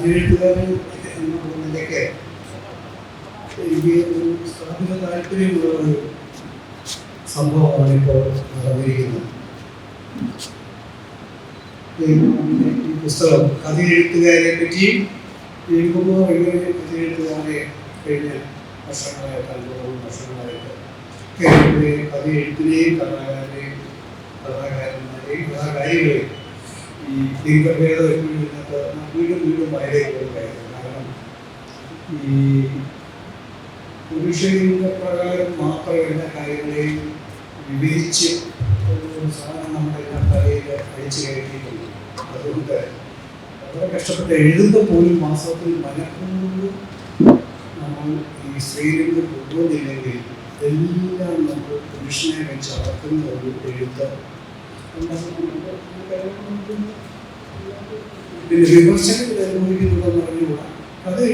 കഥയെഴുത്തുകാരൻ എന്ന താല്പര്യമുള്ള ഒരു സംഭവമാണ് ഇപ്പോൾ നടന്നിരിക്കുന്നത്. ഈ പുസ്തകം കഥയെഴുത്തുകാരെ പറ്റിയും എഴുതുമ്പോൾ എങ്ങനെ കഥയെഴുത്തുകാരെ കഴിഞ്ഞ വർഷങ്ങളായിട്ട് അൻപതോളം വർഷങ്ങളായിട്ട് കേരളത്തിലെ കഥയെഴുത്തിനെയും കലാകാരനെയും കഥാകാരന്മാരെയും കഥാകാരികളെയും ഈ ലിംഗഭേദം ഇതിനകത്ത് വീണ്ടും വീണ്ടും വയലേക്ക് കാരണം ഈ പുരുഷലിംഗ പ്രകാരം മാത്രം എല്ലാ കാര്യങ്ങളെയും വിവരിച്ച് ഒരു സാധനം നമ്മുടെ എല്ലാ തലയിൽ കയറ്റിയിട്ടുണ്ട് അതുകൊണ്ട് വളരെ കഷ്ടപ്പെട്ട് എഴുതുമ്പോൾ പോലും വാസ്തവത്തിൽ മനഃപൂർവം നമ്മൾ ഈ സ്ത്രീലിംഗം കൊണ്ടുവന്നില്ലെങ്കിൽ എല്ലാം നമ്മൾ പുരുഷനെ വെച്ച് അളക്കുന്ന ഒരു എഴുത്ത് പിന്നെ വിമർശനം അനുഭവിക്കുന്നുണ്ടെന്ന് പറഞ്ഞുകൂടാ അതിനെ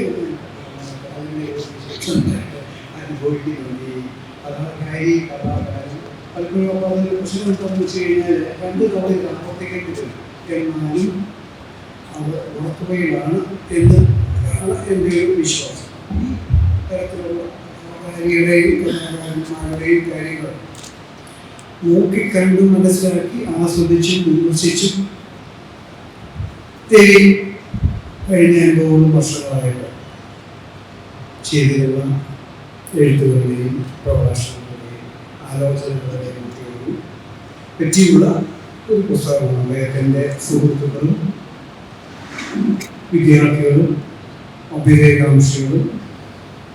അനുഭവിക്കുന്നുണ്ട് കഥാകാരി കഥാകാരൻ പലപ്പോഴും അതിൽ പ്രശ്നം എന്താണെന്ന് കഴിഞ്ഞാൽ രണ്ട് തവണ ആവർത്തിക്കേണ്ടി വരും എന്നാലും അത് ഉണക്കുകയാണ് എന്ന് ആണ് എന്റെ ഒരു വിശ്വാസം തരത്തിലുള്ള കഥാകാരിയുടെയും കഥാകാരന്മാരുടെയും കാര്യങ്ങൾ നോക്കിക്കണ്ടും മനസ്സിലാക്കി ആസ്വദിച്ചും വിമർശിച്ചും തേടി കഴിഞ്ഞ അനുഭവം വർഷങ്ങളായിട്ട് ചെയ്തിരുന്ന എഴുത്തുകളുടെയും പ്രഭാഷണങ്ങളുടെയും ആലോചനകളുടെയും പറ്റിയുള്ള ഒരു പുസ്തകമാണ് അദ്ദേഹത്തിന്റെ സുഹൃത്തുക്കളും വിദ്യാർത്ഥികളും അഭ്യുദയകാംക്ഷികളും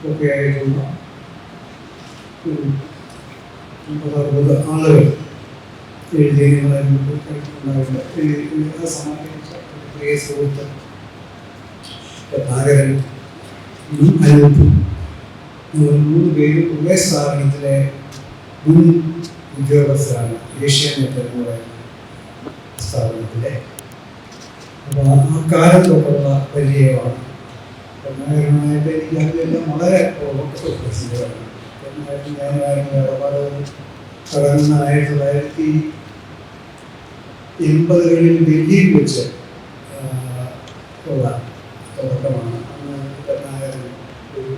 ഒക്കെ ആയിട്ടുള്ള ഒരു അമ്പത് അറുപത് ആളുകൾ എഴുതിയതായിട്ട് സമാപിച്ച പ്രിയ സുഹൃത്ത് നാഗരൻ അനൂപും മൂന്ന് പേരും ഒരേ സ്ഥാപനത്തിലെ മുൻ ഉദ്യോഗസ്ഥരാണ്. ഏഷ്യാനെറ്റ് എന്ന് പറയുന്ന സ്ഥാപനത്തിലെ. അപ്പോൾ ആ കാലം തൊട്ടുള്ള പരിചയമാണ് നാഗരനായിട്ട് എനിക്ക് അതിലെല്ലാം വളരെ പ്രസിദ്ധമാണ് ആയിരത്തി തൊള്ളായിരത്തി എൺപതുകളിൽ ഡൽഹിയിൽ വെച്ച് ഉള്ള തുടക്കമാണ്. അന്ന് എനിക്ക് ഒരു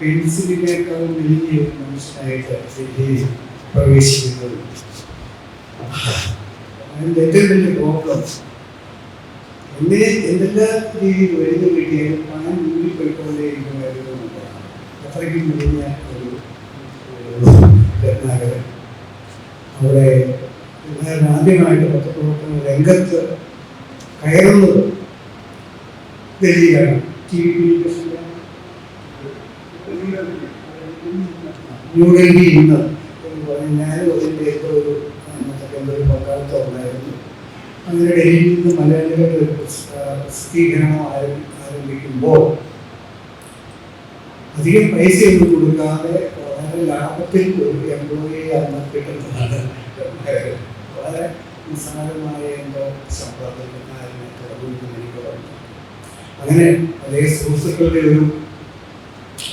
പെൻസിലിനേക്കാൾ വലിയ മനുഷ്യനായിട്ട് ഡൽഹിയിൽ പ്രവേശിക്കുന്നത്. അതിന്റെ ഏറ്റവും വലിയ പ്രോബ്ലം എന്നെ എന്തെല്ലാം രീതിയിൽ വരുന്ന കിട്ടിയാലും പണം മുന്നിൽ പോയിക്കൊണ്ടേയിരിക്കും അത്രയ്ക്കും വലിയ ഒരു രത്നാകരൻ അവിടെ ആദ്യമായിട്ട് പത്രപ്രവർത്തന രംഗത്ത് കയറുന്നത് ഡൽഹിയിലാണ് ടി വി ന്യൂഡൽഹി ഇന്ന് എന്ന് പറഞ്ഞ് ഞാനും അതിന്റെ ഒരു അന്നത്തെ ഒരു പങ്കാളിത്തം ഉണ്ടായിരുന്നു അങ്ങനെ ഡൽഹിയിൽ നിന്ന് മലയാളികളുടെ ഒരു പ്രസ്- പ്രസിദ്ധീകരണം ആരംഭിക്കുമ്പോൾ അധികം പൈസയൊന്നും കൊടുക്കാതെ വളരെ ലാഭത്തിൽ ഒരു എംപ്ലോയിയെ കിട്ടുന്നതാണ് വളരെ നിസ്സാരമായ എന്തോ ശമ്പളത്തിൽ ആയിരുന്നു തുടങ്ങുമെന്ന് എനിക്ക് പറഞ്ഞു അങ്ങനെ അതേ സുഹൃത്തുക്കളുടെ ഒരു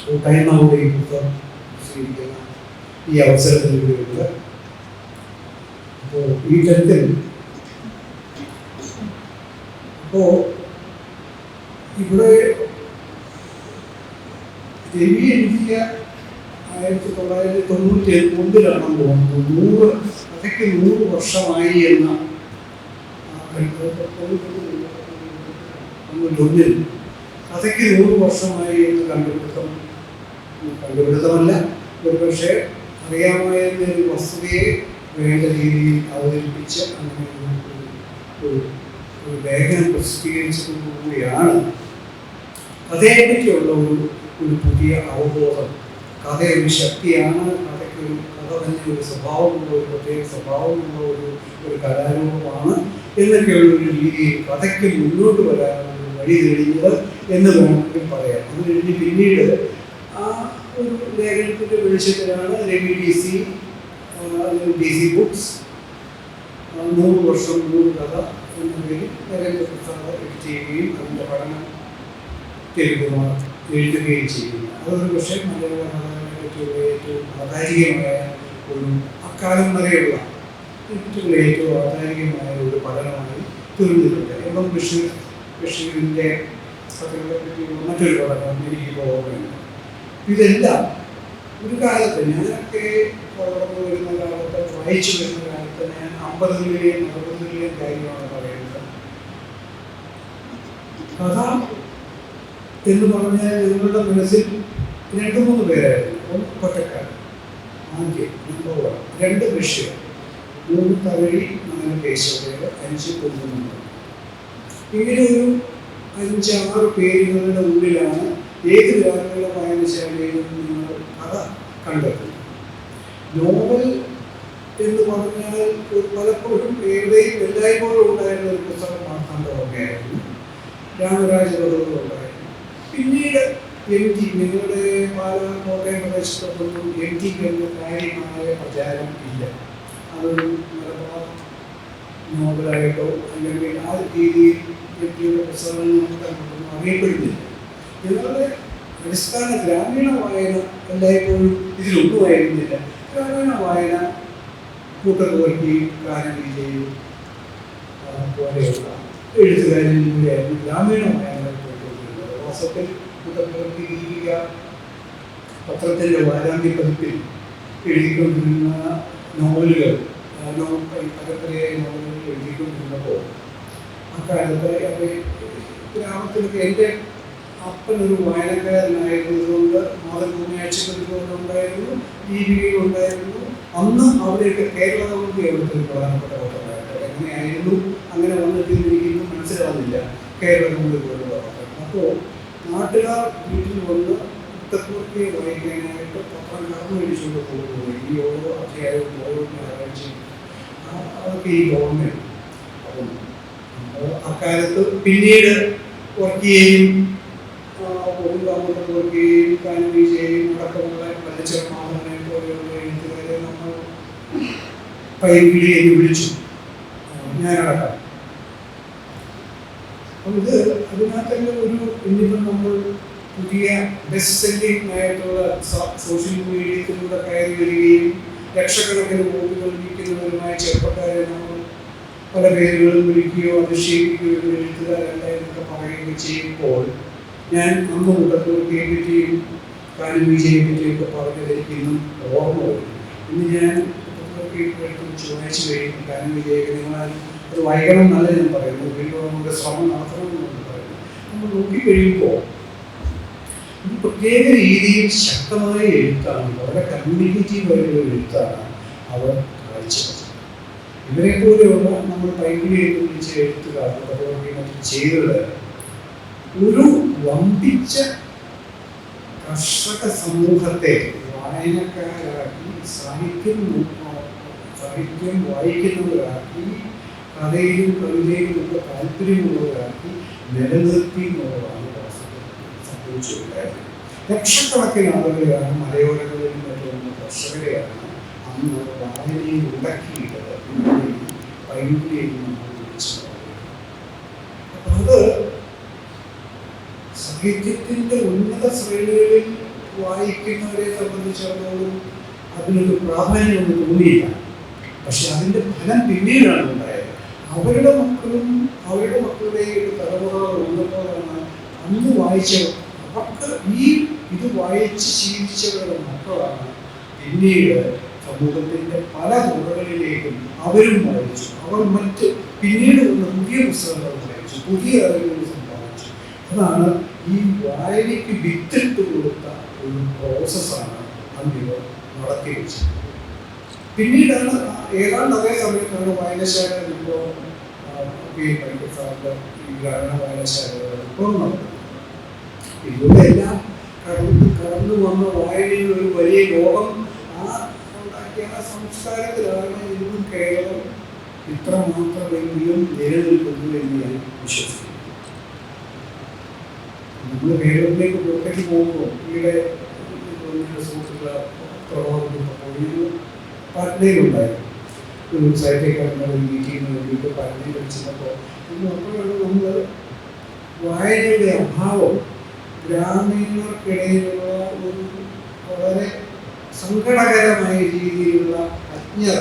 കൂട്ടായ്മ കൂടി ഈ പുസ്തകം സ്വീകരിക്കുന്ന ഈ അവസരത്തിൽ കൂടിയുണ്ട് അപ്പോൾ ഈ തരത്തിൽ അപ്പോൾ ഇവിടെ രവി എഴുതിയ ആയിരത്തി തൊള്ളായിരത്തി തൊണ്ണൂറ്റി ഒന്നിലാണെന്ന് തോന്നുന്നു നൂറ് അതൊക്കെ നൂറ് വർഷമായി എന്ന ആ, അതൊക്കെ നൂറ് വർഷമായി എന്ന് കണ്ടുപിടുത്തം കണ്ടുപിടുത്തമല്ല. ഒരുപക്ഷെ അറിയാമായിരുന്ന ഒരു വസ്തുതയെ വേണ്ട രീതിയിൽ അവതരിപ്പിച്ച് അങ്ങനെ ഒരു- ഒരു- ലേഖനം പ്രസിദ്ധീകരിച്ചതോടുകൂടിയാണ് കഥയെപ്പറ്റിയുള്ള ഒരു ഒരു പുതിയ അവബോധം. കഥ ഒരു ശക്തിയാണ് കഥയ്ക്ക് ഒരു കഥ തന്നെ ഒരു സ്വഭാവമുള്ള ഒരു പ്രത്യേക സ്വഭാവമുള്ള ഒരു ഒരു കലാരൂപമാണ് എന്നൊക്കെയുള്ള ഒരു രീതിയിൽ കഥയ്ക്ക് മുന്നോട്ട് വരാനുള്ള വഴി തെളിഞ്ഞത് എന്ന് വേണമെങ്കിൽ പറയാം. അത് കഴിഞ്ഞ് പിന്നീട് ആ ഒരു ലേഖനത്തിന്റെ വെളിച്ചത്തിലാണ് Ravi D C D C books നൂറ് വർഷം നൂറ് കഥ എന്ന പേരിൽ നരേന്ദ്രപ്രസാദ് എഡിറ്റ് ചെയ്യുകയും അതിന്റെ പഠനം തെലുഗുമാർ എഴുതുകയും ചെയ്യുന്നു. അതൊരു പക്ഷേ മലയാള കഥകളെ പറ്റിയുള്ള ഏറ്റവും ആധാരികമായ ഒരു അക്കാലം വരെയുള്ള ഏറ്റവും ഏറ്റവും ആധാരികമായ ഒരു പഠനമായി തീർന്നിട്ടുണ്ട്. എം ബഷീർ ബഷീറിന്റെ കഥകളെ പറ്റിയുള്ള മറ്റൊരു പഠനം എനിക്ക് പോകുന്നു ഇതെല്ലാം ഒരു കാലത്ത് ഞാനൊക്കെ വളർന്നു വരുന്ന കാലത്ത് വായിച്ചു വരുന്ന കാലത്ത് ഞാൻ അമ്പതുകളിലെയും അറുപതുകളിലെയും കാര്യമാണ് പറയുന്നത്. കഥ എന്ന് പറഞ്ഞാൽ നിങ്ങളുടെ മനസ്സിൽ രണ്ട് മൂന്ന് പേരായിരുന്നു. ഒന്ന് കൊറ്റക്കാരൻ നമ്പർ വൺ രണ്ട് വിഷയം മൂന്ന് തവഴി നാല് കേശവദേവ് അഞ്ച് കുന്നുന്നുണ്ട് ഇങ്ങനെ ഒരു അഞ്ചാറ് പേരുകളുടെ ഉള്ളിലാണ് ഏത് ഗ്രാമീണ വായനശാലയിലും നിങ്ങൾ കഥ കണ്ടെത്തുന്നത്. നോവൽ എന്ന് പറഞ്ഞാൽ പലപ്പോഴും ഏവരെയും എല്ലായ്പ്പോഴും ഉണ്ടായിരുന്ന ഒരു പുസ്തകം മാർത്താണ്ഡമൊക്കെയായിരുന്നു രാമരാജകഥകളുണ്ടായിരുന്നു പിന്നീട് എഴുതി നിങ്ങളുടെ പാല കോട്ടയം പ്രദേശത്തൊന്നും കഴിഞ്ഞ കാര്യമായ പ്രചാരം ഇല്ല. അതൊരു മലബാർ നോവലായിട്ടോ അല്ലെങ്കിൽ ആ രീതിയിൽ വ്യക്തിയുടെ പുസ്തകങ്ങൾ അറിയപ്പെടുന്നില്ല. നിങ്ങളുടെ അടിസ്ഥാന ഗ്രാമീണ വായന എല്ലായ്പ്പോഴും ഇതിലൊന്നുമായിരുന്നില്ല ഗ്രാമീണ വായന കൂട്ടത്തോൽക്കുകയും കാനവിജയും പോലെയുള്ള എഴുത്തുകാരിലൂടെയായിരുന്നു ഗ്രാമീണ വായന പോയിക്കൊണ്ടിരുന്നത് വാസ്തവത്തിൽ കൂട്ടത്തോൽക്കി ദീപിക പത്രത്തിന്റെ വാരാന്ത്യ പതിപ്പിൽ എഴുതിക്കൊണ്ടിരുന്ന നോവലുകൾ പരമ്പരയായ നോവലുകൾ എഴുതിക്കൊണ്ടിരുന്നപ്പോൾ അക്കാലത്ത് ഗ്രാമത്തിലൊക്കെ എന്റെ അപ്പനൊരു വായനക്കാരനായിരുന്നതുകൊണ്ട് മാതൃഭൂമിയാഴ്ചകളിലുണ്ടായിരുന്നു ദീപികയിലുണ്ടായിരുന്നു അന്ന് അവിടെയൊക്കെ കേരള അവിടുത്തെ ഒരു പ്രധാനപ്പെട്ട പത്രമായിട്ട് എങ്ങനെയായിരുന്നു? അങ്ങനെ വന്നിട്ട് എനിക്കൊന്നും മനസ്സിലാവുന്നില്ല. കേരള പോലുള്ള അപ്പോൾ നാട്ടുകാർ വീട്ടിൽ വന്ന് പുസ്തകത്തെ വായിക്കാനായിട്ട് പത്രം കടന്നു മേടിച്ചുകൊണ്ട് ഈ ഓരോ അധ്യായവും ഓരോ ഞായറാഴ്ചയും അതൊക്കെ ഈ ഗവൺമെന്റ് അക്കാലത്ത് പിന്നീട് വർക്കുകയും പോകുകയും കാനുകയും അടക്കമുള്ള വല്ലച്ചെറുമാതനെ പോലെയുള്ള എഴുത്തുകാരെ നമ്മൾ എന്ന് വിളിച്ചു. അപ്പോൾ ഇത് അതിനകത്തന്നെ ഒരു ഇന്നിപ്പം നമ്മൾ പുതിയ ബെസ്റ്റ് സെല്ലിംഗ് ആയിട്ടുള്ള സോഷ്യൽ മീഡിയത്തിലൂടെ കയറി വരികയും ലക്ഷക്കണക്കിന് വോട്ടുകൾ വിൽക്കുന്നവരുമായ ചെറുപ്പക്കാരെ നമ്മൾ പല പേരുകളും വിളിക്കുകയോ അധിക്ഷേപിക്കുകയോ എഴുത്തുകാരല്ല എന്നൊക്കെ പറയുകയും ചെയ്യുമ്പോൾ ഞാൻ അന്ന് മുട്ടത്തോർക്കിയെ പറ്റിയും കാനം വിജയെ പറ്റിയൊക്കെ പറഞ്ഞത് എനിക്ക് ഇന്നും ഓർമ്മ വരും ഇന്ന് ഞാൻ വായിച്ചു കഴിയുമ്പോൾ കാനം വിജയൊക്കെ നിങ്ങൾ അത് വൈകണം എന്നല്ല ഞാൻ പറയുന്നത്. വീണ്ടും നമ്മുടെ ശ്രമം നടത്തണമെന്നാണ് പറയുന്നത്. നമ്മൾ നോക്കിക്കഴിയുമ്പോൾ പ്രത്യേക രീതിയിൽ ശക്തമായ എഴുത്താണ് വളരെ കമ്മ്യൂണിക്കേറ്റീവ് ആയിട്ടുള്ള എഴുത്താണ് അവർ കാഴ്ചവെച്ചത്. ഇവരെ പോലെയുള്ള നമ്മൾ പൈങ്കിളി എന്ന് വിളിച്ച എഴുത്തുകാർ മറ്റും ചെയ്തത് ഒരു വമ്പിച്ച കർഷക സമൂഹത്തെ വായനക്കാരാക്കി സാഹിത്യം സാഹിത്യം വായിക്കുന്നവരാക്കി കഥയിലും കവിതയിലും ഒക്കെ താല്പര്യമുള്ളവരാക്കി നിലനിർത്തി എന്നുള്ളതാണ് സംഭവിച്ചിട്ടുണ്ടായിരുന്നത് ലക്ഷക്കണക്കിന് ആളുകളെയാണ് മലയോരങ്ങളിലും മറ്റുള്ള കർഷകരെയാണ് അന്ന് വായനയിൽ ഉണ്ടാക്കിയിട്ടത്. അപ്പൊ അത് സാഹിത്യത്തിന്റെ ഉന്നത ശ്രേണികളിൽ വായിക്കുന്നവരെ സംബന്ധിച്ചിടത്തോളം അതിനൊരു പ്രാധാന്യമൊന്നും തോന്നിയില്ല. പക്ഷെ അതിന്റെ ഫലം പിന്നീടാണ് ഉണ്ടായത്. അവരുടെ മക്കളും അവരുടെ മക്കളുടെ ഒരു തലമുറകൾ വന്നപ്പോഴാണ് അന്ന് വായിച്ചവർ അവർക്ക് ഈ ഇത് വായിച്ച് ശീലിച്ചവരുടെ മക്കളാണ് പിന്നീട് സമൂഹത്തിന്റെ പല തുറകളിലേക്കും അവരും വായിച്ചു. അവർ മറ്റ് പിന്നീട് പുതിയ പുസ്തകങ്ങൾ വായിച്ചു. പുതിയ അറിവുകൾ സമ്പാദിച്ചു. അതാണ് ഈ വായനയ്ക്ക് വിത്തിട്ട് കൊടുത്ത ഒരു പ്രോസസ്സാണ് അന്നിവർ നടത്തി വെച്ചത് പിന്നീടാണ് ഏതാണ്ട് അതേ സമയത്താണ് വായനശാല വിപ്ലവം ഈ ഗ്രാമീണ വായനശാലകൾ എല്ലാം കടന്നു കടന്നു വന്ന വായനയിൽ ഒരു വലിയ ലോകം ആ ഉണ്ടാക്കിയ ആ സംസ്കാരത്തിലാണ് ഇന്നും കേരളം ഇത്രമാത്രമെങ്കിലും നിലനിൽക്കുന്നു എന്ന് ഞാൻ വിശ്വസിക്കുന്നു. നമ്മൾ കേരളത്തിലേക്ക് പുറത്തേക്ക് പോകുമ്പോൾ നമ്മുടെ സുഹൃത്തുക്കളെ പ്രവർത്തിക്കുമ്പോൾ പാറ്റ്നയിലുണ്ടായിരുന്നു ഒരു സൈറ്റേക്കാരുടെ മീറ്റിങ്ങിന് വേണ്ടിയിട്ട് പാറ്റ്നയിൽ വെച്ചിരുന്നപ്പോൾ അപ്പോഴാണ് നമ്മൾ വായനയുടെ അഭാവം ഗ്രാമീണർക്കിടയിലുള്ള ഒരു വളരെ സങ്കടകരമായ രീതിയിലുള്ള അജ്ഞത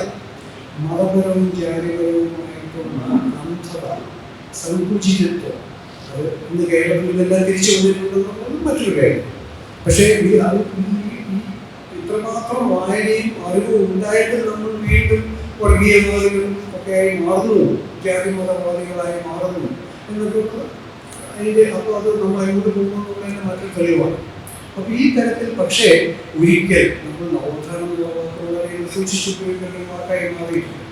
മതപരവും ജാതിപരവുമായിട്ടുള്ള അന്ധത സങ്കുചിതത്വം ഇന്ന് കേരളത്തിൽ തിരിച്ചു വന്നിട്ടുണ്ടെന്നുള്ളത് മറ്റൊരു കാര്യം. പക്ഷേ ഈ ഇത്രമാത്രം വായനയും അറിവും ഉണ്ടായിട്ട് നമ്മൾ വീണ്ടും വർഗീയവാദികളും ഒക്കെ ആയി മാറുന്നു. ജാതിമതവാദികളായി മാറുന്നു. എന്നൊക്കെ അതിന്റെ അപ്പോൾ അത് നമ്മൾ അങ്ങോട്ട് പോകുന്നതിന്റെ മറ്റൊരു തെളിവാണ് അപ്പോൾ ഈ തരത്തിൽ പക്ഷേ ഒരിക്കൽ നമ്മൾ നവോത്ഥാനം സൂക്ഷിച്ചു മാറിയിട്ടുണ്ട്.